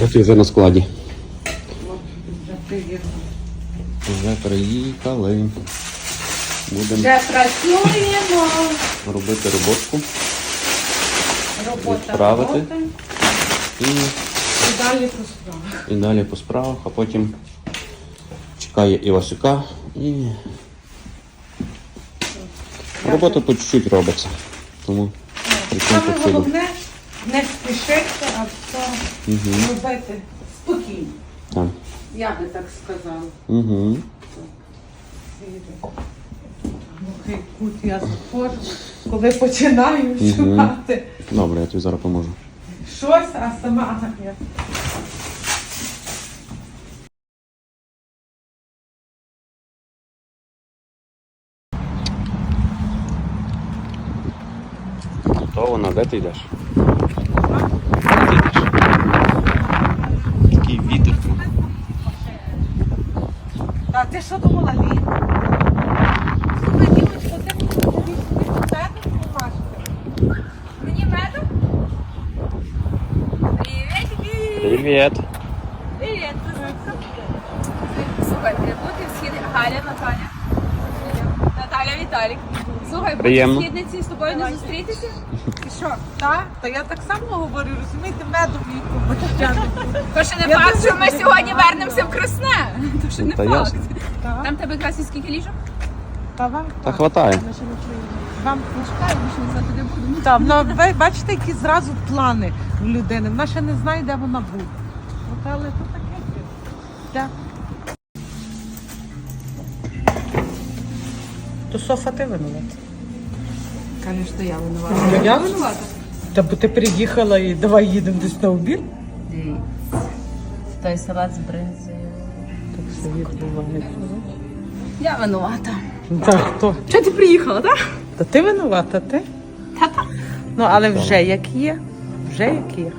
От і вже на складі. Вже приїхали. Вже приїхали. Будемо Вже працюємо. робити роботку Робота. Відправити. робота. і, І далі по справах. і далі по справах, а потім чекає Івасюка і робота по чуть-чуть робиться. Тому Саме головне не спішити, а все робити спокійно. Так. Я би так сказала. Угу. Глухий кут я заходжу, коли починаю шукати Добре, я тобі зараз поможу. щось, а сама ага, я. Готово, на де ти йдеш? Де ти йдеш? Такий вітер. А ти що думала, Лін? Слухай, дівчинко, ти мені тобі меду помашити. Мені меду? Привіт, Ві! Привіт. Привіт, Слухай, бути в схід Галя, Наталя. Наталя Віталік. Слухай, Приємно. в східниці з тобою не зустрітися? І що? Так? Та я так само говорю, розумієте, медом їй помажати. То ще не факт, що ми сьогодні вернемося в Красне. То ще не Та факт. ясно. Там тебе якраз і скільки ліжок? Та вам? Та хватає. Вам Не чекаю, більше не знати, де буду. Так, ну ви бачите, які зразу плани в людини. Вона ще не знає, де вона буде. От, але то таке. Так. То Софа ти винувата. Звісно, я винувата. Я винувата? Та бо ти приїхала і давай їдемо десь на обід. Той салат з бринзою. Так все відбувається. Я винувата. Так, хто? Чого ти приїхала, так? Та ти винувата, ти? Та-та. Ну, але вже як є. Вже як є.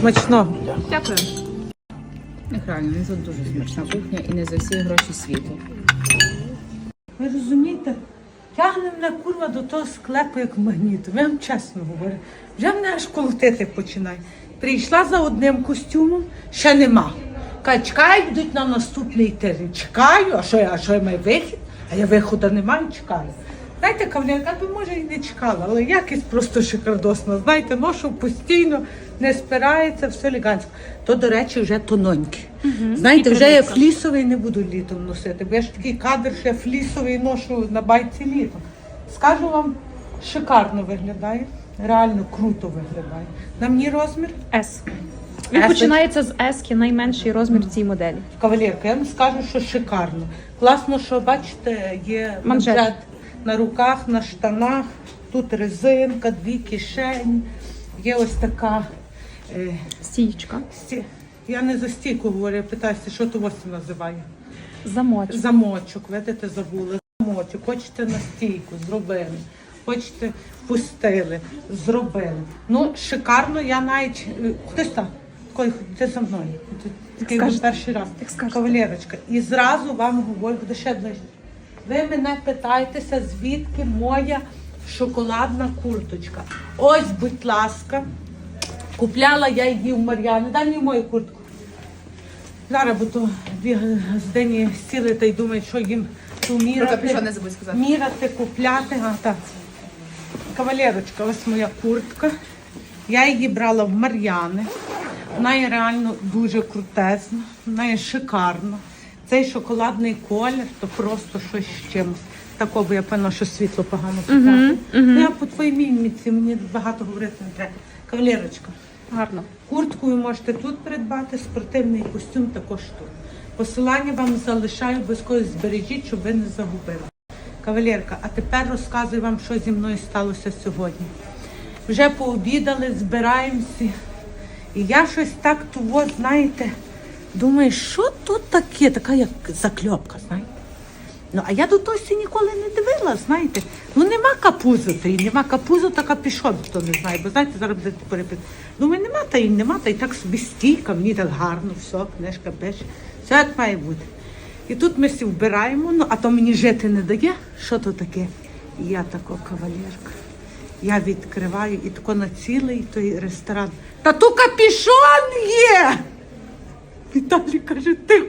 Смачного. Дякую. Неправильно, не тут дуже смачна кухня і не за всі гроші світу. Ви розумієте, тягне мене курва до того склепу, як магнітом. Я вам чесно говорю. Вже мене аж колотити починає. Прийшла за одним костюмом, ще нема. Каже, чекай, йдуть на наступний тиждень. Чекаю, а що я, а що я маю вихід? А я виходу не маю, чекаю. Знаєте, кавалерка, би може і не чекала, але якість просто шикардосна. Знаєте, ношу постійно, не спирається, все елегантно. То, до речі, вже тононькі. Знаєте, вже я флісовий не буду літом носити, бо я ж такий кадр, що я флісовий ношу на байці літом. Скажу вам, шикарно виглядає, реально круто виглядає. На мені розмір S. Він S. починається з S, найменший розмір в цій моделі. Кавалерка, я вам скажу, що шикарно. Класно, що бачите, є Манжет. манжет на руках, на штанах, тут резинка, дві кишені. Є ось така. Е, сті- Я не за стійку говорю, я питаюся, що то ось називає. Замочок. Замочок, видите, забули. Замочок. Хочете на стійку, зробили. Хочете, пустили, зробили. Ну, шикарно, я навіть. е, Хтось там, Кой, ти за мною. Ти Такий скажете. перший раз. Як скажете. Кавалерочка. І зразу вам говорю, буде ще ближче. Ви мене питаєтеся, звідки моя шоколадна курточка. Ось, будь ласка, купляла я її в Мар'яни. Дай мені мою куртку. Зараз бо то дві газдені сіли та й думають, що їм ту мірати. сказати. Мірати, купляти. А, так. Кавалерочка, ось моя куртка. Я її брала в Мар'яни. Вона є реально дуже крутезна, вона є шикарна. Цей шоколадний колір то просто щось з чимось. Такого, бо я певно, що світло погано показує. Ну, я по твоїй міміці, мені багато говорити не треба. Кавалерочка, Гарно. Куртку ви можете тут придбати, спортивний костюм також тут. Посилання вам залишаю, обов'язково збережіть, щоб ви не загубили. Кавалерка, а тепер розказую вам, що зі мною сталося сьогодні. Вже пообідали, збираємося. І я щось так того, знаєте, думаю, що тут таке, така як закльопка, знаєте. Ну, а я до того ніколи не дивила, знаєте. Ну нема капузу, та й нема капузу, така пішов, хто не знає, бо знаєте, зараз будете перепити. Думаю, нема та й нема, та й так собі стійка, мені так гарно, все, книжка пише. Все як має бути. І тут ми всі вбираємо, ну а то мені жити не дає. Що то таке? І я така кавалерка. Я відкриваю і тако на цілий той ресторан. Та то капішон є!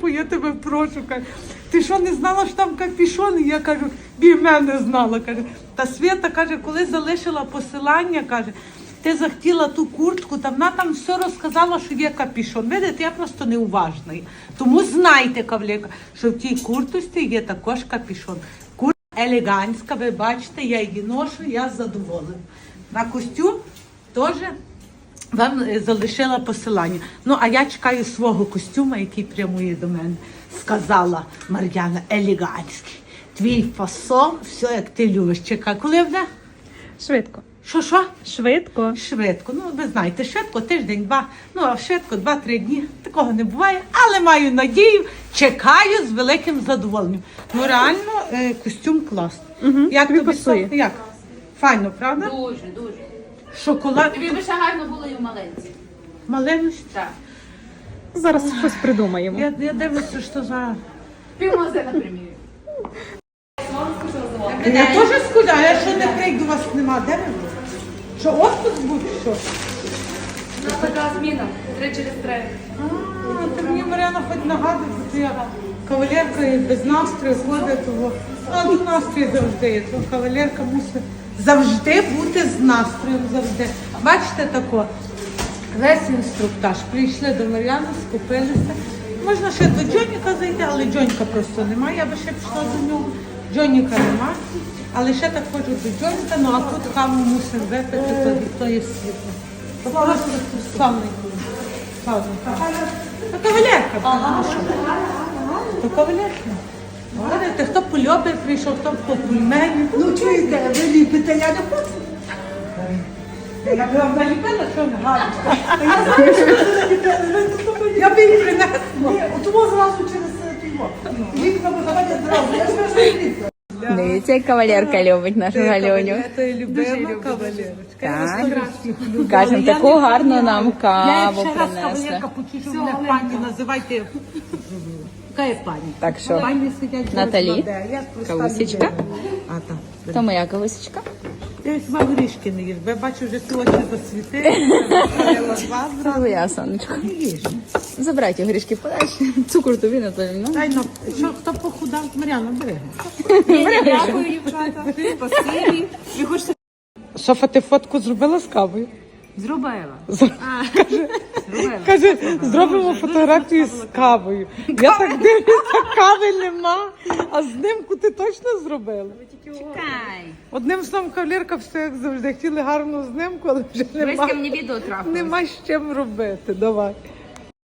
Я тебе прошу. Каже, ти що не знала, що там капішон? Я кажу, бій мене знала. Каже, та Свята каже, коли залишила посилання, каже. Ти захотіла ту куртку, та вона там все розказала, що є капішон. Видите, я просто неуважний. Тому знайте, кавліка, що в тій курточці є також капішон. Куртка елегантська, ви бачите, я її ношу, я задоволена. На костюм теж вам е, залишила посилання. Ну, а я чекаю свого костюма, який прямує до мене. Сказала Мар'яна, елегантський. Твій фасон, все як ти любиш. Чекай, коли буде? Швидко. Що, що? Швидко. Швидко. Ну, ви знаєте, швидко, тиждень, два, ну, а швидко, два-три дні. Такого не буває, але маю надію, чекаю з великим задоволенням. Ну, реально, е, костюм класний. Угу. Як тобі тобі пасує? Як? Файно, правда? Дуже, дуже. Шоколад. Тобі би ще гарно було і в маленці. Маленький. Так. Зараз щось придумаємо. Я, я дивлюся, що за. Пів магазина примірюю. Я теж скуда, я що не прийду, вас нема. Де ви? Що отпуск чи Що? У нас така зміна. Три через три. А, ти мені Мар'яна хоч нагадує, що я кавалерка і без настрою ходить того. А до настрою завжди є. То кавалерка мусить завжди бути з настроєм завжди. Бачите тако? Весь інструктаж. Прийшли до Мар'яни, скупилися. Можна ще до Джоніка зайти, але Джоніка просто немає. Я би ще пішла до нього. Джоніка нема. Але ще так ходжу до Джоніка, ну а тут каву мусимо випити, то тої світло. То Просто славний Славний. То кавалерка. То кавалерка. Говорите, хто по льобі прийшов, хто по пульмені. Ну чуєте, ви ліпите, я не хочу. Я б вам наліпила, що не гарно. Я б їй принесла. Ні, от тому зразу через півмо. Вікна виходять зразу. Я ж кажу, що ліпте. Дивіться, як кавалерка любить нашу Галюню. Це любима кавалерочка. Так. Кажемо, таку гарну нам каву Я ще раз принесли. кавалерка почушу, мене пані називайте. Яка є пані? Так що, Пані сидять. Наталі. Я проста людина. А, так. То моя кавусечка. Я хіба горішки не їж, бо я бачу, вже ці очі засвітили. Твоя сонечко. Не їж. Забирайте горішки подальше. Цукру тобі, Наталіна. Дай ну, що, хто похудав? Мар'яна, бери. Дякую, дівчата. Спасибі. Ви хочете? Софа, ти фотку зробила з кавою? Зробила. Каже, зробимо фотографію з кавою. Я так дивлюся, кави нема, а знимку ти точно зробила? Чекай. Одним словом, кавалерка все як завжди. Хотіли гарну знимку, але вже нема, мені відео трапилось. нема з чим робити. Давай.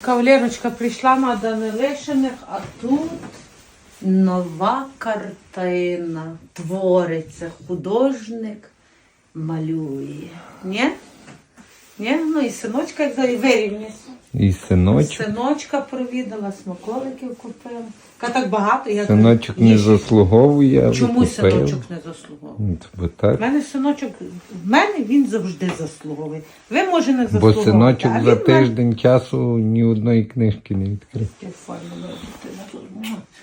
Кавалерочка прийшла на Данилишиних, а тут нова картина твориться. Художник малює. Ні? Ні? Ну і синочка, як завжди, вирівнюється. І синочок. Синочка провідала, смаколиків купила. Ка так багато. Я Синочок не заслуговує, а Чому ви синочок не заслуговує? Ну, то бо У так. мене синочок, в мене він завжди заслуговує. Ви може не Бо заслуговуєте. синочок а за він в мене- тиждень часу ні одної книжки не відкрив. Файно дитина тут.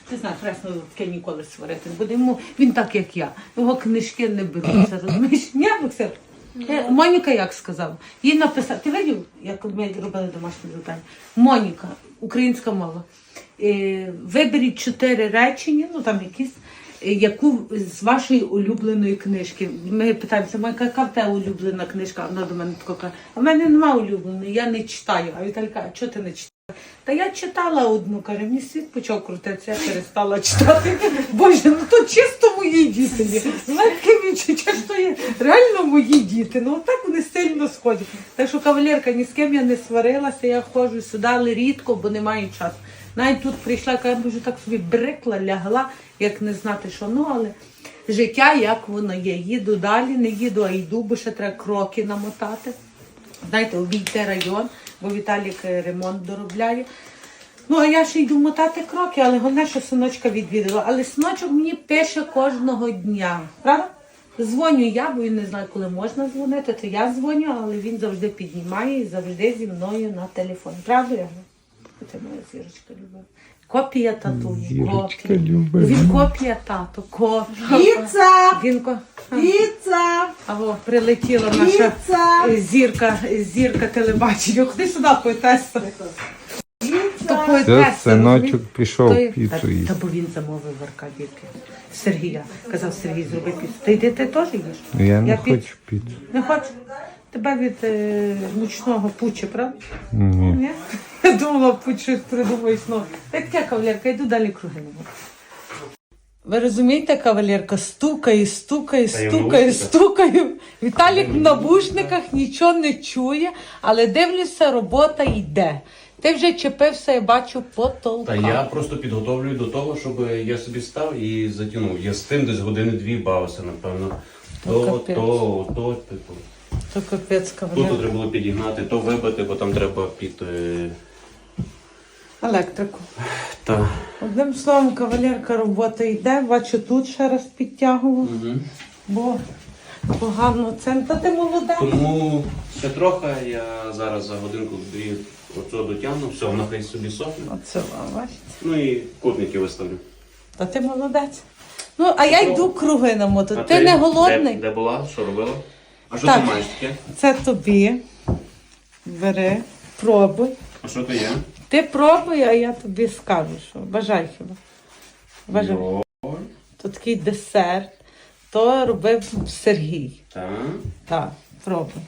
Ти знаєш, пресно таке ніколи сварити. не Буде йому він так, як я. Його книжки не беруться. Розумієш? Ні, Максим? Е, Моніка як сказала? Їй написати. Ти видів, як ми робили домашнє завдання? Моніка, українська мова. Е, Виберіть чотири речення, ну там якісь. е, Яку з вашої улюбленої книжки? Ми питаємося, Моніка, яка в тебе улюблена книжка? Вона до мене така каже, а в мене немає улюбленої, я не читаю. А Віталій каже, чого ти не читаєш? Та я читала одну, каже, мені світ почав крутитися, я перестала читати. Боже, ну то чисто мої діти. Знаєте, відчуття, що є реально мої діти. Ну так вони сильно сходять. Так що кавалерка, ні з ким я не сварилася, я ходжу сюди, але рідко, бо немає часу. Навіть тут прийшла, каже, я вже так собі брикла, лягла, як не знати, що ну, але життя як воно є. Їду далі, не їду, а йду, бо ще треба кроки намотати знаєте, обійти район, бо Віталік е, ремонт доробляє. Ну, а я ще йду мотати кроки, але головне, що синочка відвідала. Але синочок мені пише кожного дня. Правда? Дзвоню я, бо він не знає, коли можна дзвонити, то я дзвоню, але він завжди піднімає і завжди зі мною на телефон. Правда? Це моя зірочка любила. Копія. Зірочка копія. Він копія тато, копія. Піца! Він ко... Піца! Аго, прилетіла наша Піца! зірка, зірка телебачення. Ходи сюди. То такої Все, синочок пішов піцу та, їсти. та бо він замовив в Аркадівки. Сергія. Казав Сергій, зроби піцу. Ти йди, ти теж їш? Я не хочу піцу. Не хочу? Тебе від е, мучного пуче, правда? Ні. Ні? Я думала, пуч щось придумаєш нове. Так я кавалерка, йду далі круги не буду. Ви розумієте, кавалерка, стукає, стукає, Та я в стукає, стукає. Віталік в навушниках нічого не чує, але дивлюся, робота йде. Ти вже чепився, я бачу. Та я просто підготовлюю до того, щоб я собі став і затягнув. Я з тим десь години-дві бавився, напевно. То То, капець. то, то, типу. То капець, Тут треба було підігнати, то вибити, бо там треба під. е, Електрику. Та. Одним словом, кавалерка, робота йде. Бачу, тут ще раз підтягував, Угу. бо погано це. Та ти молода. Тому ще трохи, я зараз за годинку-дві оцього дотягну, все, вона хай собі сохне. Оце, бачите. Ну і кутники виставлю. Та ти молодець. Ну, а я йду круги на мото. Ти, не голодний? Де, де була? Що робила? А що Так. ти маєш таке? Це тобі. Бери, пробуй. А що то є? Ти пробуй, а я тобі скажу, що бажай хіба. Бажай. Йо, То такий десерт. То робив Сергій. Так. Так, пробуй.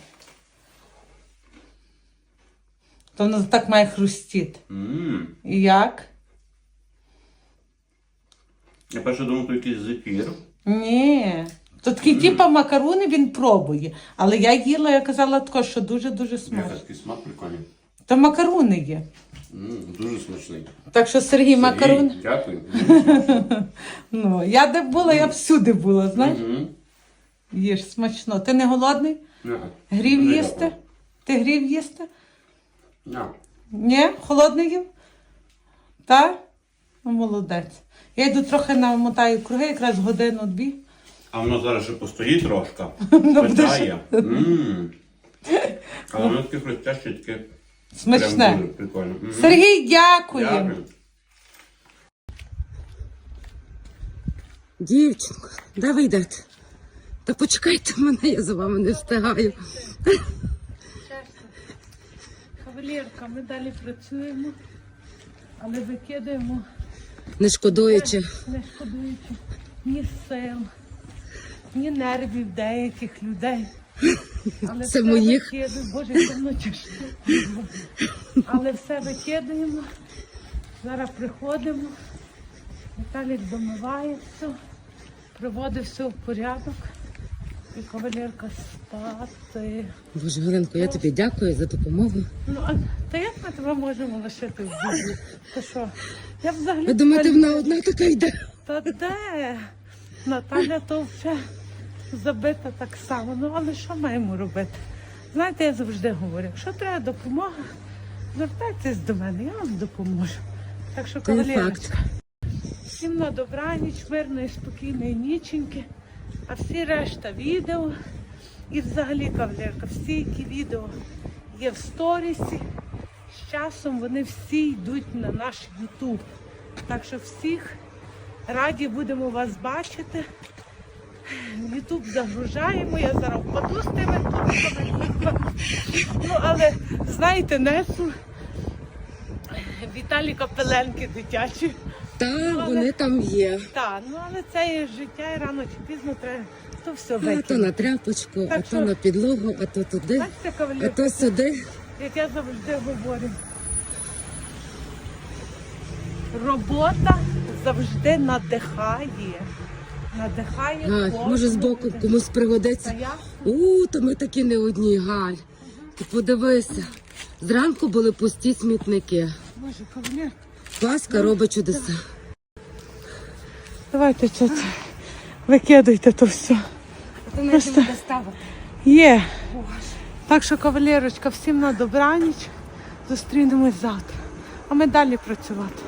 То воно так має хрустіти. М. І як? Я перше думав, то якийсь зефір. Ні. То такий типа макарони він пробує. Але я їла, я казала тако, що дуже-дуже Яка смачно. такий смак прикольний. То макарони є. М, Дуже смачний. Так що Сергій макарон. Дякую. Ну, я де була, я всюди була, знаєш? Мгм. Їж смачно. Ти не голодний? Ня. Грів Дуже їсти? дякую. Ти грів їсти? Ня. Ні? Холодний їв? Так? Ну, молодець. Я йду трохи намотаю круги, якраз годину-дві. А воно зараз ще постоїть трошки. Ну, Питає. М. Але воно таке хрустяще, таке прям Смачне. дуже прикольно. Сергій, дякуємо. Дякую. Дівчинко, де ви йдете? Та почекайте мене, я за вами не встигаю. Кавалерка, ми далі працюємо, але викидаємо, Не шкодуючи. не шкодуючи ні сил, ні нервів деяких людей. Але Це все моїх. викидаємо. Боже, це воно. Але все викидаємо. Зараз приходимо. Віталік домиває все, приводить все в порядок. І кавалерка спати. Боже, Галинко, я тобі дякую за допомогу. Ну, а та як ми тебе можемо лишити в біді? Та що? Я взагалі. Ви думаєте, вона одна така йде? Та де? Наталя то вже забита так само. Ну але що маємо робити? Знаєте, я завжди говорю, якщо треба допомога, звертайтесь до мене, я вам допоможу. Так що, кавалерочка, всім на добраніч, мирної, спокійної ніченьки, а всі решта відео і взагалі кавалерка, всі, які відео є в сторісі, з часом вони всі йдуть на наш Ютуб. Так що всіх раді будемо вас бачити. Ютуб загружаємо, я зараз впаду з тими. Ну, але знаєте, несу Віталіка Пеленки дитячі. Та, вони там є. Так, ну але це є життя і рано чи пізно треба то все А то на тряпочку, а Так то на підлогу, а то туди, Бачите, а то сюди. як я завжди говорю. Робота завжди надихає. Надихає. Галь, може збоку людину. комусь пригодиться. У, то ми такі не одні, Галь. Ти подивися. Зранку були пусті смітники. Боже, кавалер. Паска робить чудеса. Давайте це, викидайте то все. Ти навіть не буде Є. Так що, кавалерочка, всім на добраніч. Зустрінемось завтра. А ми далі працювати.